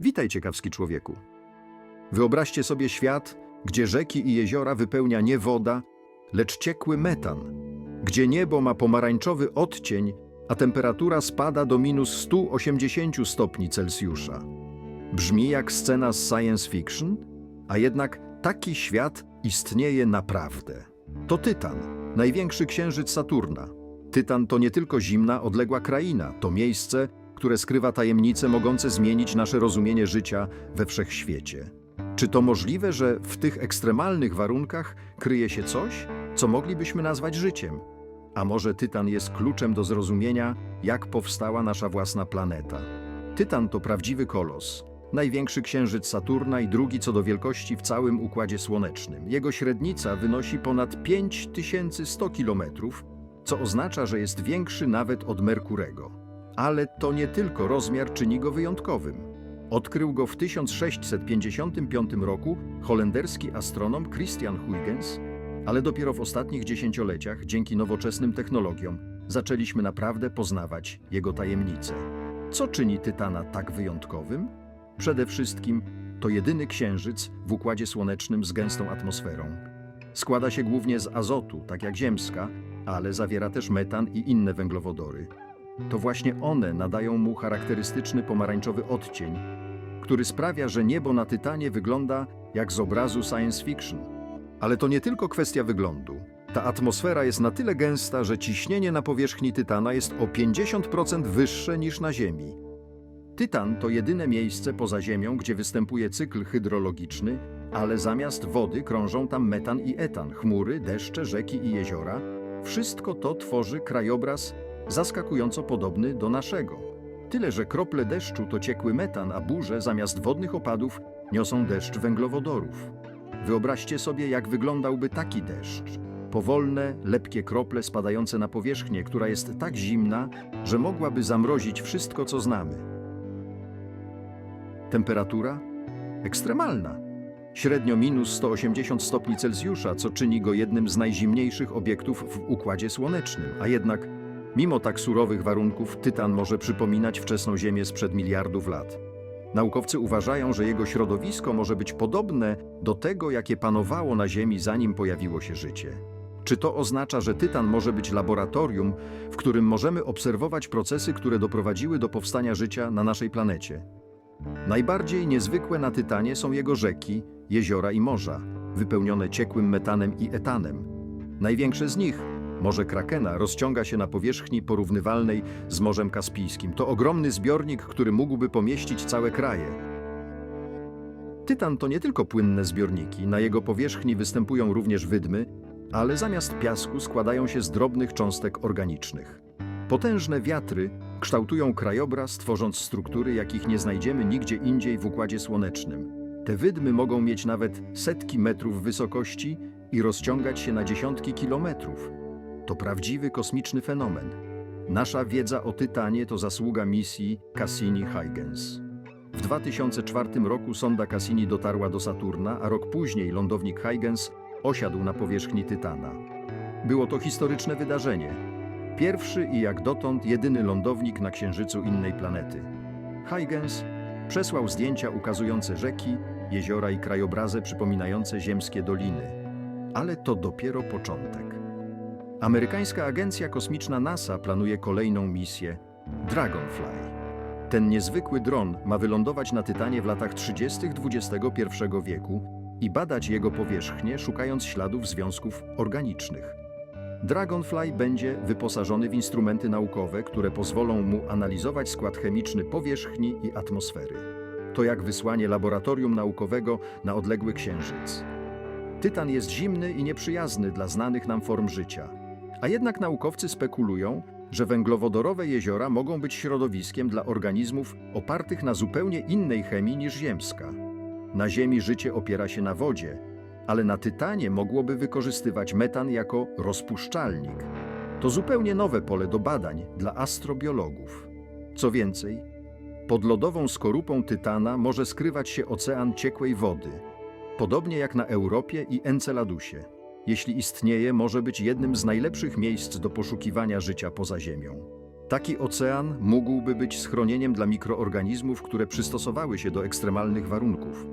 Witaj, ciekawski człowieku. Wyobraźcie sobie świat, gdzie rzeki i jeziora wypełnia nie woda, lecz ciekły metan, gdzie niebo ma pomarańczowy odcień, a temperatura spada do minus 180 stopni Celsjusza. Brzmi jak scena z science fiction, a jednak taki świat istnieje naprawdę. To Tytan, największy księżyc Saturna. Tytan to nie tylko zimna, odległa kraina, to miejsce, które skrywa tajemnice mogące zmienić nasze rozumienie życia we wszechświecie. Czy to możliwe, że w tych ekstremalnych warunkach kryje się coś, co moglibyśmy nazwać życiem? A może Tytan jest kluczem do zrozumienia, jak powstała nasza własna planeta? Tytan to prawdziwy kolos, największy księżyc Saturna i drugi co do wielkości w całym Układzie Słonecznym. Jego średnica wynosi ponad 5100 km, co oznacza, że jest większy nawet od Merkurego. Ale to nie tylko rozmiar czyni go wyjątkowym. Odkrył go w 1655 roku holenderski astronom Christian Huygens, ale dopiero w ostatnich dziesięcioleciach, dzięki nowoczesnym technologiom, zaczęliśmy naprawdę poznawać jego tajemnice. Co czyni Tytana tak wyjątkowym? Przede wszystkim to jedyny księżyc w Układzie Słonecznym z gęstą atmosferą. Składa się głównie z azotu, tak jak Ziemska, ale zawiera też metan i inne węglowodory. To właśnie one nadają mu charakterystyczny pomarańczowy odcień, który sprawia, że niebo na Tytanie wygląda jak z obrazu science fiction. Ale to nie tylko kwestia wyglądu. Ta atmosfera jest na tyle gęsta, że ciśnienie na powierzchni Tytana jest o 50% wyższe niż na Ziemi. Tytan to jedyne miejsce poza Ziemią, gdzie występuje cykl hydrologiczny, ale zamiast wody krążą tam metan i etan, chmury, deszcze, rzeki i jeziora. Wszystko to tworzy krajobraz zaskakująco podobny do naszego. Tyle, że krople deszczu to ciekły metan, a burze zamiast wodnych opadów niosą deszcz węglowodorów. Wyobraźcie sobie, jak wyglądałby taki deszcz. Powolne, lepkie krople spadające na powierzchnię, która jest tak zimna, że mogłaby zamrozić wszystko, co znamy. Temperatura? Ekstremalna. Średnio minus 180 stopni Celsjusza, co czyni go jednym z najzimniejszych obiektów w Układzie Słonecznym. A jednak, mimo tak surowych warunków, Tytan może przypominać wczesną Ziemię sprzed miliardów lat. Naukowcy uważają, że jego środowisko może być podobne do tego, jakie panowało na Ziemi zanim pojawiło się życie. Czy to oznacza, że Tytan może być laboratorium, w którym możemy obserwować procesy, które doprowadziły do powstania życia na naszej planecie? Najbardziej niezwykłe na Tytanie są jego rzeki, jeziora i morza, wypełnione ciekłym metanem i etanem. Największe z nich, Morze Krakena, rozciąga się na powierzchni porównywalnej z Morzem Kaspijskim. To ogromny zbiornik, który mógłby pomieścić całe kraje. Tytan to nie tylko płynne zbiorniki, na jego powierzchni występują również wydmy, ale zamiast piasku składają się z drobnych cząstek organicznych. Potężne wiatry kształtują krajobraz, tworząc struktury, jakich nie znajdziemy nigdzie indziej w Układzie Słonecznym. Te wydmy mogą mieć nawet setki metrów wysokości i rozciągać się na dziesiątki kilometrów. To prawdziwy kosmiczny fenomen. Nasza wiedza o Tytanie to zasługa misji Cassini-Huygens. W 2004 roku sonda Cassini dotarła do Saturna, a rok później lądownik Huygens osiadł na powierzchni Tytana. Było to historyczne wydarzenie. Pierwszy i jak dotąd jedyny lądownik na księżycu innej planety. Huygens przesłał zdjęcia ukazujące rzeki, jeziora i krajobrazy przypominające ziemskie doliny. Ale to dopiero początek. Amerykańska agencja kosmiczna NASA planuje kolejną misję Dragonfly. Ten niezwykły dron ma wylądować na Tytanie w latach 30. XXI wieku i badać jego powierzchnię, szukając śladów związków organicznych. Dragonfly będzie wyposażony w instrumenty naukowe, które pozwolą mu analizować skład chemiczny powierzchni i atmosfery. To jak wysłanie laboratorium naukowego na odległy księżyc. Tytan jest zimny i nieprzyjazny dla znanych nam form życia. A jednak naukowcy spekulują, że węglowodorowe jeziora mogą być środowiskiem dla organizmów opartych na zupełnie innej chemii niż ziemska. Na Ziemi życie opiera się na wodzie, ale na Tytanie mogłoby wykorzystywać metan jako rozpuszczalnik. To zupełnie nowe pole do badań dla astrobiologów. Co więcej, pod lodową skorupą Tytana może skrywać się ocean ciekłej wody, podobnie jak na Europie i Enceladusie. Jeśli istnieje, może być jednym z najlepszych miejsc do poszukiwania życia poza Ziemią. Taki ocean mógłby być schronieniem dla mikroorganizmów, które przystosowały się do ekstremalnych warunków.